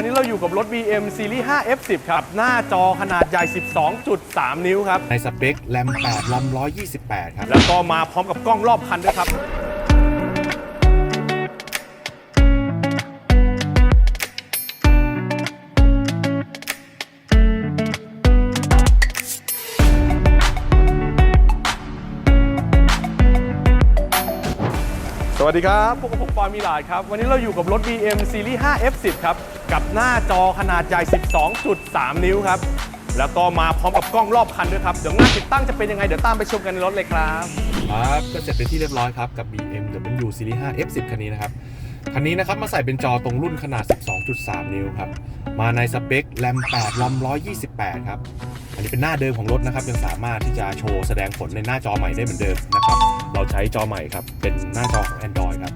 วันนี้เราอยู่กับรถ BM Series 5 F10 ครับ หน้าจอขนาดใหญ่ 12.3 นิ้วครับ ในสเปคแรม8ลำ128 ครับ แล้วก็มาพร้อมกับกล้องรอบคันด้วยครับ สวัสดีครับพวกบผมปอยมิลาดครับ วันนี้เราอยู่กับรถ BM Series 5 F10 ครับ กับหน้าจอขนาดใหญ่ 12.3 นิ้วครับ แล้วก็มาพร้อมกับกล้องรอบคันด้วยครับ เดี๋ยวงานติดตั้งจะเป็นยังไง เดี๋ยวตามไปชมกันในรถเลยครับครับก็เสร็จเป็นที่เรียบร้อยครับกับ BMW Series 5 F10 คันนี้นะครับ คันนี้นะครับมาใส่เป็นจอตรงรุ่นขนาด 12.3 นิ้วครับ มาในสเปคแรม8ลำ128 ครับ อันนี้เป็นหน้าเดิมของรถนะครับ ยังสามารถที่จะโชว์แสดงผลในหน้าจอใหม่ได้เหมือนเดิมนะครับ เราใช้จอใหม่ครับ เป็นหน้าจอของ Android ครับ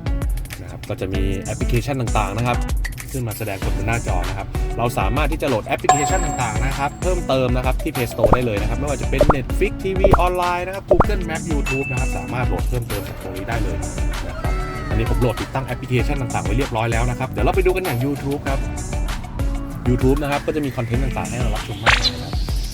นะครับ ก็จะมีแอปพลิเคชันต่างๆนะครับ ขึ้นมาแสดงผลบนหน้าจอนะครับ เราสามารถที่จะโหลดแอปพลิเคชันต่างๆนะครับ เพิ่มเติมนะครับที่ Play Store ได้เลยนะครับ ไม่ว่าจะเป็น Netflix TV ออนไลน์นะครับ Google Map YouTube นะครับ สามารถโหลดเพิ่มเติมจากตรงนี้ได้เลยนะครับ อันนี้ผมโหลดติดตั้งแอปพลิเคชันต่างๆไว้เรียบร้อยแล้วนะครับ เดี๋ยวเราไปดูกันอย่าง YouTube ครับ YouTube นะครับ ก็จะมีคอนเทนต์ต่างๆให้เรารับชมมากนะครับ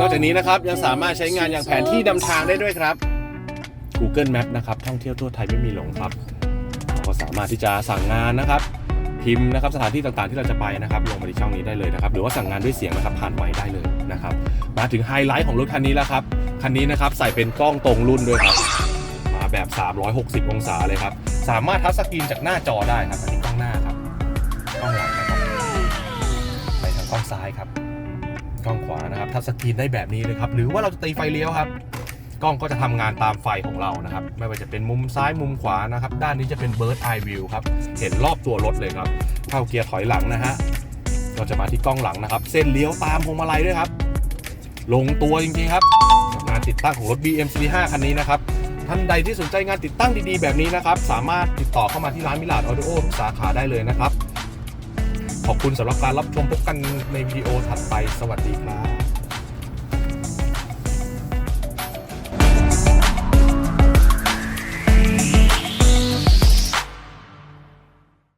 นอกจากนี้นะครับยังสามารถใช้งานอย่างแผนที่นำทางได้ด้วยครับ Google Map นะครับท่องเที่ยวทั่วไทยไม่มีหลงครับเราก็สามารถที่จะสั่งงานนะครับ พิมพ์นะครับสถานที่ต่างๆ ที่เราจะไปนะครับ ลงมาที่ช่องนี้ได้เลยนะครับ หรือว่าสั่งงานด้วยเสียงนะครับผ่านไมค์ได้เลยนะครับ มาถึงไฮไลท์ของรถคันนี้แล้วครับคันนี้นะครับใส่เป็นกล้องตรงรุ่นด้วยครับมาแบบ 360 องศาเลยครับสามารถทัชสกรีนจากหน้าจอได้ครับอันนี้กล้องหน้า ซ้ายครับกล้องขวานะครับทัชสกรีนได้แบบนี้เลยครับ หรือว่าเราจะตีไฟเลี้ยวครับ กล้องก็จะทำงานตามไฟของเรานะครับ ไม่ว่าจะเป็นมุมซ้ายมุมขวานะครับ ด้านนี้จะเป็น Bird Eye View ครับ เห็นรอบตัวรถเลยครับ เข้าเกียร์ถอยหลังนะฮะเราจะมาที่กล้องหลังนะครับ เส้นเลี้ยวตามพวงมาลัยด้วยครับ ลงตัวจริงๆครับงานติดตั้งของรถ BM Series 5คันนี้นะครับท่านใดที่สนใจงานติดตั้งดีๆแบบนี้นะครับ สามารถติดต่อเข้ามาที่ร้านมิลาดออดิโอทุกสาขาได้เลยนะครับ ขอบคุณสำหรับการรับชมพบกันในวิดีโอถัดไป สวัสดีครับ